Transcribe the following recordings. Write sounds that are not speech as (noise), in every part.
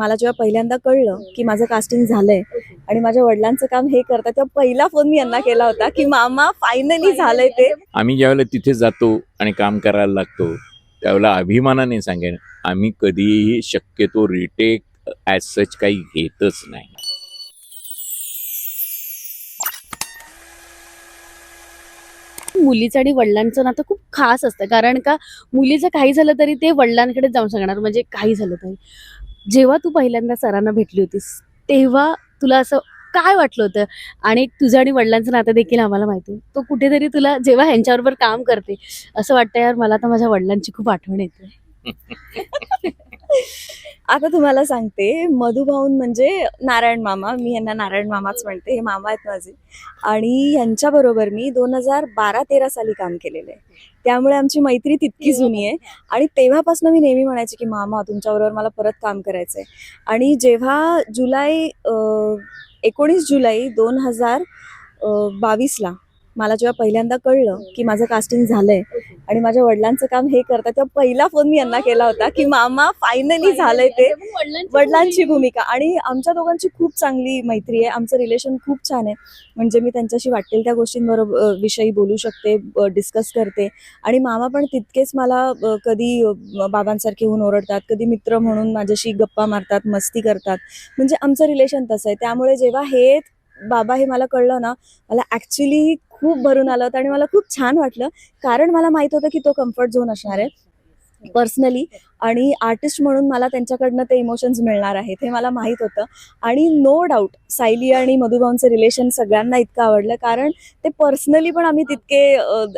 मला जेव्हा पहिल्यांदा कळलं की माझं कास्टिंग झालंय आणि माझ्या वडिलांचं काम हे करतात तेव्हा पहिला फोन मी यांना केला होता की मामा फायनली झालंय ते. आम्ही ज्यावेळेला तिथे जातो आणि काम करायला लागतो त्यावेळेला अभिमानाने सांगेन आम्ही कधीही शक्यतो रिटेक ॲज सच काही घेतच नाही. मुलीचं आणि वडिलांचं नातं खूप खास असतं कारण का मुलीचं काही झालं तरी ते वडिलांकडे जाऊन सांगणार म्हणजे काही झालं तरी. जेव्हा तू पहिल्यांदा सरांना भेटली होतीस तेव्हा तुला असं काय वाटलं होतं? आणि तुझं आणि वडिलांचं नातं देखील आम्हाला माहिती तो कुठेतरी तुला जेव्हा ह्यांच्याबरोबर काम करते असं वाटतं यार मला तर माझ्या वडिलांची खूप आठवण येते. (laughs) आता तुम्हाला सांगते मधुभाऊन म्हणजे नारायण मामा मी यांना नारायण मामाच म्हणते हे मामा आहेत माझे. आणि यांच्याबरोबर मी दोन हजार बारा तेरा साली काम केलेलं आहे. त्यामुळे आमची मैत्री तितकी जुनी आहे. आणि तेव्हापासून मी नेहमी म्हणायचे की मामा तुमच्याबरोबर मला परत काम करायचं आहे आणि जेव्हा जुलै एकोणीस जुलै दोन हजार बावीसला मला जेव्हा पहिल्यांदा कळलं की माझं कास्टिंग झालंय आणि माझ्या वडिलांचं काम हे करतात तेव्हा पहिला फोन मी यांना केला होता की मामा फायनली झालंय ते वडिलांची भूमिका. आणि आमच्या दोघांची खूप चांगली मैत्री आहे आमचं रिलेशन खूप छान आहे. म्हणजे मी त्यांच्याशी वाटेल त्या गोष्टींबरोबर विषयी बोलू शकते डिस्कस करते. आणि मामा पण तितकेच मला कधी बाबांसारखे होऊन ओरडतात कधी मित्र म्हणून माझ्याशी गप्पा मारतात मस्ती करतात. म्हणजे आमचं रिलेशन तसं आहे. त्यामुळे जेव्हा हे बाबा हे मला कळलं ना मला ॲक्च्युली खूप भरून आलं होतं आणि मला खूप छान वाटलं. कारण मला माहीत होतं की तो कम्फर्ट झोन असणार आहे. पर्सनली आणि आर्टिस्ट म्हणून मला त्यांच्याकडनं ते इमोशन्स मिळणार आहेत हे मला माहीत होतं. आणि नो डाऊट सायली आणि मधुभाऊंचं रिलेशन सगळ्यांना इतकं आवडलं कारण ते पर्सनली पण आम्ही तितके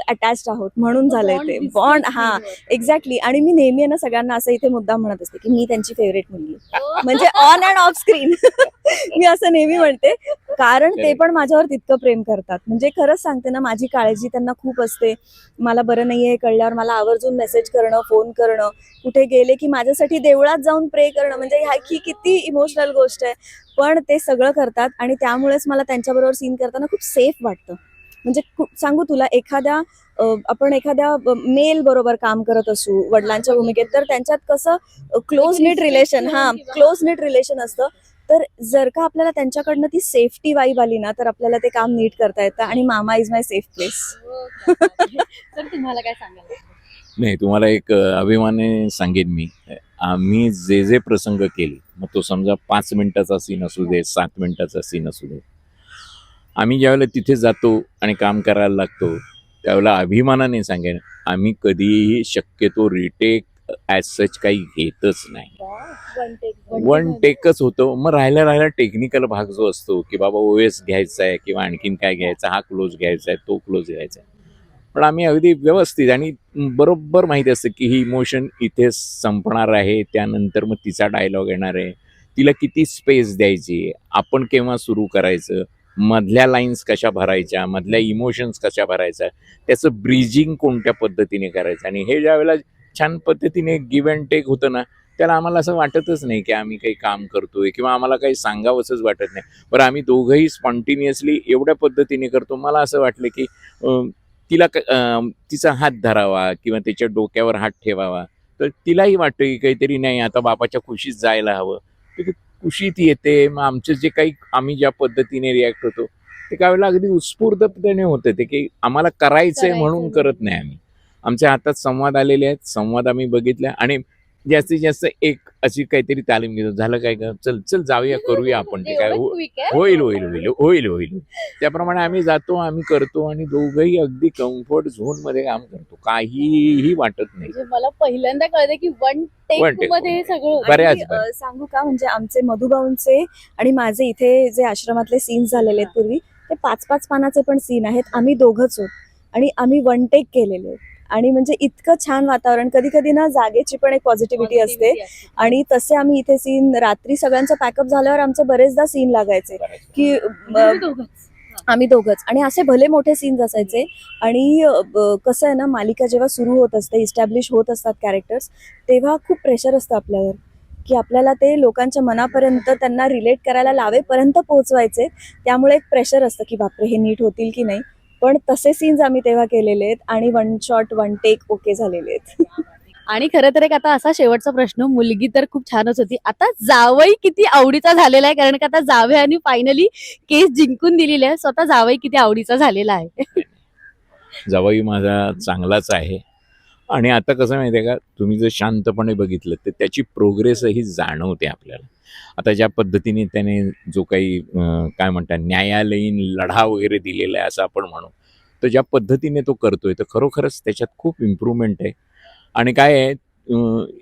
अटॅच्ड आहोत म्हणून झालंय ते. बॉन्ड हां एक्झॅक्टली आणि मी नेहमी आहे ना सगळ्यांना असं इथे मुद्दा म्हणत असते की मी त्यांची फेवरेट मुलगी. आहे. म्हणजे ऑन अँड ऑफ स्क्रीन मी असं नेहमी म्हणते. कारण ते पण माझ्यावर तितकं प्रेम करतात. म्हणजे खरंच सांगते ना माझी काळजी त्यांना खूप असते. मला बरं नाही आहे कळल्यावर मला आवर्जून मेसेज करणं फोन करणं कुठे गेले की माझ्यासाठी देवळात जाऊन प्रे करणं म्हणजे ह्या ही किती इमोशनल गोष्ट आहे. पण ते सगळं करतात आणि त्यामुळेच मला त्यांच्याबरोबर सीन करताना खूप सेफ वाटतं. म्हणजे सांगू तुला एखाद्या आपण एखाद्या मेल बरोबर काम करत असू वडिलांच्या भूमिकेत तर त्यांच्यात कसं क्लोज निट रिलेशन हा क्लोज निट रिलेशन असतं. तर जर का आपल्याला त्यांच्याकडनं ती सेफ्टी वाईब आली ना तर आपल्याला ते काम नीट करता येतं आणि मामा इज माय सेफ प्लेस तर तुम्हाला काय सांगायला नाही तुम्हाला एक अभिमाने सांगेन मी. आम्ही जे जे प्रसंग केले मग तो समजा पाच मिनिटाचा सीन असू दे सात मिनिटाचा सीन असू दे. आम्ही ज्यावेळेला तिथे जातो आणि काम करायला लागतो त्यावेळेला अभिमानाने सांगेन आम्ही कधीही शक्यतो रिटेक ॲज सच काही घेतच नाही. वन टेकच होतो. मग राहिला राहिला टेक्निकल भाग जो असतो की बाबा ओएस घ्यायचा आहे किंवा आणखीन काय घ्यायचा हा क्लोज घ्यायचा आहे तो क्लोज घ्यायचा आहे. पण आम्ही अगदी व्यवस्थित आणि बरोबर माहिती असतं की ही इमोशन इथे संपणार आहे त्यानंतर मग तिचा डायलॉग येणार आहे. तिला किती स्पेस द्यायची? आपण केव्हा सुरू करायचं? मधल्या लाईन्स कशा भरायच्या? मधल्या इमोशन्स कशा भरायच्या? त्याचं ब्रिजिंग कोणत्या पद्धतीने करायचं? आणि हे ज्या वेळेला छान पद्धतीने गिव्ह अँड टेक होतं ना त्याला आम्हाला असं वाटतच नाही की आम्ही काही काम करतोय किंवा आम्हाला काही सांगावंसंच वाटत नाही. बरं आम्ही दोघंही स्पॉन्टिनियसली एवढ्या पद्धतीने करतो. मला असं वाटलं की तिला तिचा हात धरावा किंवा त्याच्या डोक्यावर हात ठेवावा. तर तिलाही वाटतं की काहीतरी नाही आता बापाच्या खुशीत जायला हवं. तर खुशीत येते मग आमचं जे काही आम्ही ज्या पद्धतीने रिॲक्ट होतो ते त्यावेळेला अगदी उत्स्फूर्तपणे होतं ते की आम्हाला करायचंय करायचंय म्हणून. करत नाही आम्ही. आमच्या हातात संवाद आलेले आहेत संवाद आम्ही बघितला आणि जास्तीत जास्त एक अशी काहीतरी तालीम घेतो. झालं काय का? चल चल जाऊया करूया आपण ते काय? हो- होईल होईल होईल होईल होईल. त्याप्रमाणे आम्ही जातो आम्ही करतो आणि दोघंही अगदी कम्फर्ट झोनमध्ये काम करतो. काहीही वाटत नाही. म्हणजे मला पहिल्यांदा कळलं की वन. मध्ये हे सगळं सांगू का? म्हणजे आमचे मधुभाऊंचे आणि माझे इथे जे आश्रमातले सीन्स झालेले आहेत पूर्वी ते पाच पाच पानाचे पण सीन आहेत. आम्ही दोघंच होत आणि आम्ही वन टेक केलेले आहेत. आणि म्हणजे इतकं छान वातावरण. कधी कधी ना जागेची पण एक पॉझिटिव्हिटी असते. आणि तसे आम्ही इथे सीन रात्री सगळ्यांचं पॅकअप झाल्यावर आमचे बरेचदा सीन लागायचे. की. आम्ही दोघंच. आणि असे भले मोठे सीन्स असायचे आणि कसं आहे ना मालिका जेव्हा सुरू होत असते इस्टॅब्लिश होत असतात कॅरेक्टर्स तेव्हा खूप प्रेशर असतं आपल्यावर. की आपल्याला ते लोकांच्या मनापर्यंत त्यांना रिलेट करायला लावेपर्यंत पोहोचवायचे. त्यामुळे एक प्रेशर असतं की बापरे हे नीट होतील की नाही. पण तसे सीन्स आम्ही तेव्हा केलेले आहेत आणि one shot one take okay झालेले आहेत. आणि खरं तर एक आता असा शेवटचा प्रश्न मुलगी तर खूप छानच होती. आता जावई किती आवडीचा झालेला आहे कारण का आता जावयानी फायनली केस जिंकून दिलेली आहे. स्वतः जावई किती आवडीचा झालेला आहे. जावई माझा चांगलाच आहे. आणि आता कसं माहिती आहे का तुम्ही जर शांतपणे बघितलं तर त्याची प्रोग्रेसही जाणवते आपल्याला. आता ज्या पद्धतीने त्याने जो काही काय म्हणतात न्यायालयीन लढा वगैरे दिलेला आहे असं आपण म्हणू तर ज्या पद्धतीने तो करतोय तर खरोखरच त्याच्यात खूप इम्प्रूव्हमेंट आहे. आणि काय आहे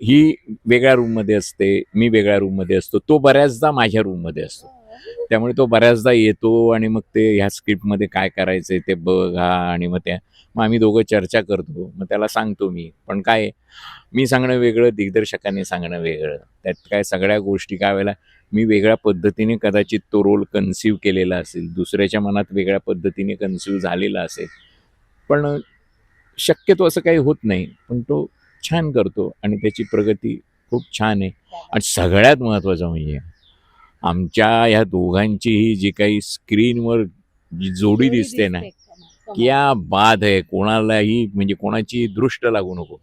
ही वेगळ्या रूममध्ये असते मी वेगळ्या रूममध्ये असतो तो बऱ्याचदा माझ्या रूममध्ये असतो. त्यामुळे तो बऱ्याचदा येतो आणि मग ते ह्या स्क्रिप्टमध्ये काय करायचंय ते बघा आणि मग त्या मग आम्ही दोघं चर्चा करतो. मग त्याला सांगतो मी. पण काय मी सांगणं वेगळं दिग्दर्शकाने सांगणं वेगळं. त्यात काय सगळ्या गोष्टी काय वेळेला मी वेगळ्या पद्धतीने कदाचित तो रोल कन्सिव्ह केलेला असेल. दुसऱ्याच्या मनात वेगळ्या पद्धतीने कन्सिव्ह झालेला असेल. पण शक्यतो असं काही होत नाही. पण तो छान करतो आणि त्याची प्रगती खूप छान आहे. आणि सगळ्यात महत्त्वाचं म्हणजे आमच्या ह्या दोघांचीही जी काही स्क्रीनवर जी जोडी दिसते ना क्या बाद आहे. कोणालाही म्हणजे कोणाची दृष्ट लागू नको.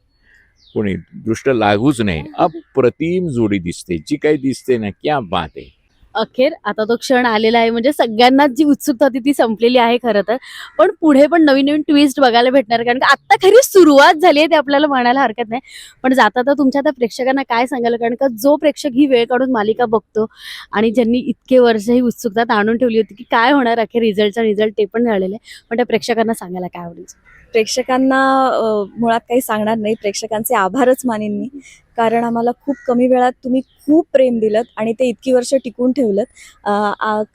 कोणी दृष्ट लागूच नाही. अप्रतिम जोडी दिसते. जी काही दिसते ना क्या बात आहे. अखेर आता तो क्षण आलेला आहे. म्हणजे सगळ्यांनाच जी उत्सुकता होती ती संपलेली आहे खरं तर. पण पुढे पण नवीन नवीन ट्विस्ट बघायला भेटणार कारण का आता खरी सुरुवात झाली आहे ते आपल्याला म्हणायला हरकत नाही. पण जाता तर तुमच्या त्या प्रेक्षकांना काय सांगायला कारण का जो प्रेक्षक ही वेळ काढून मालिका बघतो आणि ज्यांनी इतके वर्ष ही उत्सुकता ताणून ठेवली होती की काय होणार अखेर रिझल्टचा रिझल्ट ते पण झालेले पण त्या प्रेक्षकांना सांगायला काय आवडेल? प्रेक्षकांना मुळात काही सांगणार नाही. प्रेक्षकांचे आभारच मानेन मी. कारण आम्हाला खूप कमी वेळात तुम्ही खूप प्रेम दिलं आणि ते इतकी वर्ष टिकून ठेवलं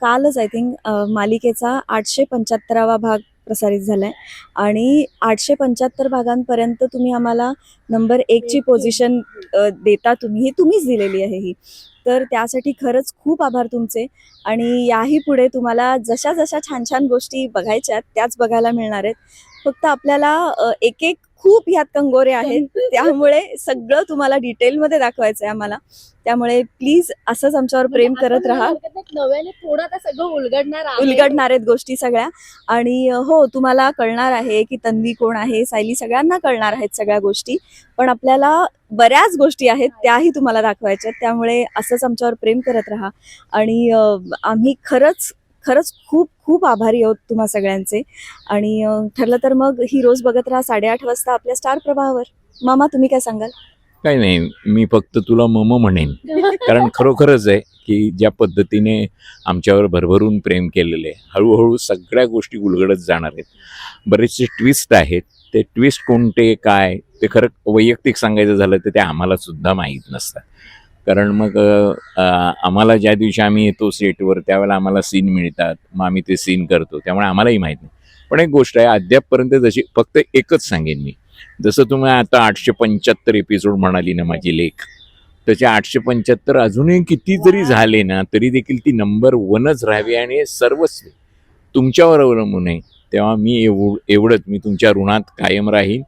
कालच आय थिंक मालिकेचा आठशे पंच्याहत्तरावा भाग प्रसारित झालाय. आणि आठशे पंच्याहत्तर भागांपर्यंत तुम्ही आम्हाला नंबर एकची पोझिशन देता तुम्ही ही तुम्हीच दिलेली आहे ही. तर त्यासाठी खरंच खूप आभार तुमचे. आणि याही पुढे तुम्हाला जशा जशा छान छान गोष्टी बघायच्या आहेत त्याच बघायला मिळणार आहेत. फक्त आपल्याला एक एक खूप ह्यात कंगोरे आहेत. (laughs) त्यामुळे सगळं तुम्हाला डिटेलमध्ये दाखवायचं आहे आम्हाला. त्यामुळे प्लीज असंच आमच्यावर प्रेम करत राहा. नव्याने थोडं आता सगळं उलगडणार. उलगडणार आहेत गोष्टी सगळ्या. आणि हो तुम्हाला कळणार आहे की तन्वी कोण आहे सायली सगळ्यांना कळणार आहेत सगळ्या गोष्टी. पण आपल्याला बऱ्याच गोष्टी आहेत त्याही तुम्हाला दाखवायच्या त्यामुळे असंच आमच्यावर प्रेम करत राहा. आणि आम्ही खरंच खरंच खूप खूप आभारी आहोत तुम्हा सगळ्यांचे. आणि ठरलं तर मग ही रोज बघत राहा साडेआठ वाजता आपल्या स्टार प्रभावर मामा तुम्ही काय सांगाल? काही नाही मी फक्त तुला मम म्हणेन. कारण खरोखरच आहे की ज्या पद्धतीने आमच्यावर भरभरून प्रेम केलेलं आहे हळूहळू सगळ्या गोष्टी उलगडत जाणार आहेत. बरेचसे ट्विस्ट आहेत. ते ट्विस्ट कोणते काय ते खरं वैयक्तिक सांगायचं झालं तर ते आम्हाला सुद्धा माहीत नसतं कारण मग आम्हाला ज्या दिवशी आम्ही येतो सेटवर त्यावेळेला आम्हाला सीन मिळतात. मग आम्ही ते सीन करतो. त्यामुळे आम्हालाही माहीत नाही. पण एक गोष्ट आहे अद्यापपर्यंत जशी फक्त एकच सांगेन मी. जसं तुम्ही आता आठशे पंच्याहत्तर एपिसोड म्हणाली ना माझी लेख त्याचे आठशे पंच्याहत्तर अजूनही किती जरी झाले ना तरी देखील ती नंबर वनच राहावी आणि सर्वच तुमच्यावर अवलंबून आहे. तेव्हा मी एव एवढंच मी तुमच्या ऋणात कायम राहीन.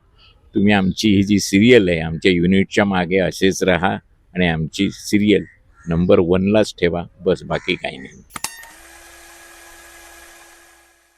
तुम्ही आमची ही जी सिरियल आहे आमच्या युनिटच्या मागे असेच राहा. आणि आमची सिरियल नंबर वनलाच ठेवा. बस बाकी काही नाही.